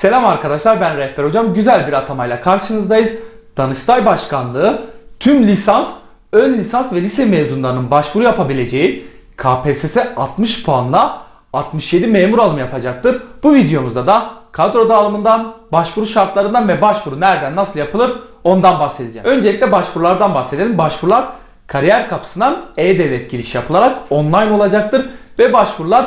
Selam arkadaşlar ben Rehber Hocam. Güzel bir atamayla karşınızdayız. Danıştay Başkanlığı tüm lisans, ön lisans ve lise mezunlarının başvuru yapabileceği KPSS 60 puanla 67 memur alımı yapacaktır. Bu videomuzda da kadro dağılımından, başvuru şartlarından ve başvuru nereden nasıl yapılır ondan bahsedeceğim. Öncelikle başvurulardan bahsedelim. Başvurular kariyer kapısından e-devlet giriş yapılarak online olacaktır ve başvurular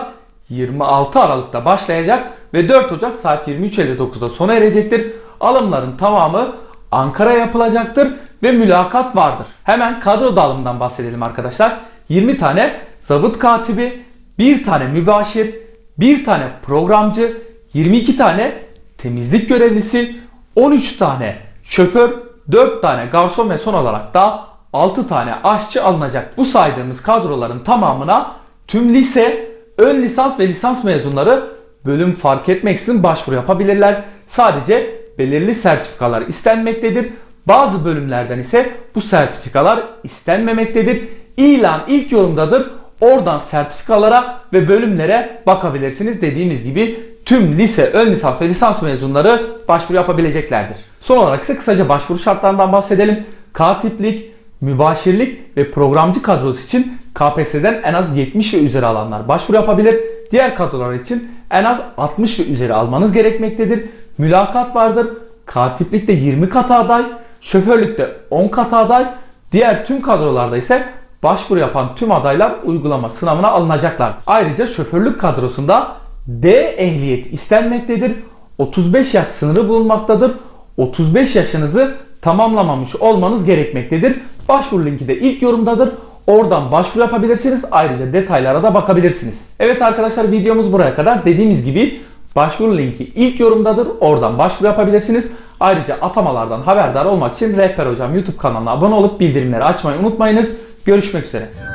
26 Aralık'ta başlayacak ve 4 Ocak saat 23.59'da sona erecektir. Alımların tamamı Ankara yapılacaktır ve mülakat vardır. Hemen kadro dağılımından bahsedelim arkadaşlar. 20 tane zabıt katibi, 1 tane mübaşir, 1 tane programcı, 22 tane temizlik görevlisi, 13 tane şoför, 4 tane garson ve son olarak da 6 tane aşçı alınacak. Bu saydığımız kadroların tamamına tüm lise, ön lisans ve lisans mezunları bölüm fark etmeksizin başvuru yapabilirler. Sadece belirli sertifikalar istenmektedir. Bazı bölümlerden ise bu sertifikalar istenmemektedir. İlan ilk yorumdadır. Oradan sertifikalara ve bölümlere bakabilirsiniz. Dediğimiz gibi tüm lise, ön lisans ve lisans mezunları başvuru yapabileceklerdir. Son olarak ise kısaca başvuru şartlarından bahsedelim. Katiplik, mübaşirlik ve programcı kadrosu için KPSS'den en az 70 ve üzeri alanlar başvuru yapabilir. Diğer kadrolar için en az 60 ve üzeri almanız gerekmektedir. Mülakat vardır. Katiplikte 20 kat aday, şoförlükte 10 kat aday, diğer tüm kadrolarda ise başvuru yapan tüm adaylar uygulama sınavına alınacaklardır. Ayrıca şoförlük kadrosunda D ehliyet istenmektedir. 35 yaş sınırı bulunmaktadır. 35 yaşınızı tamamlamamış olmanız gerekmektedir. Başvuru linki de ilk yorumdadır. Oradan başvuru yapabilirsiniz. Ayrıca detaylara da bakabilirsiniz. Evet arkadaşlar videomuz buraya kadar. Dediğimiz gibi başvuru linki ilk yorumdadır. Oradan başvuru yapabilirsiniz. Ayrıca atamalardan haberdar olmak için Rehber Hocam YouTube kanalına abone olup bildirimleri açmayı unutmayınız. Görüşmek üzere.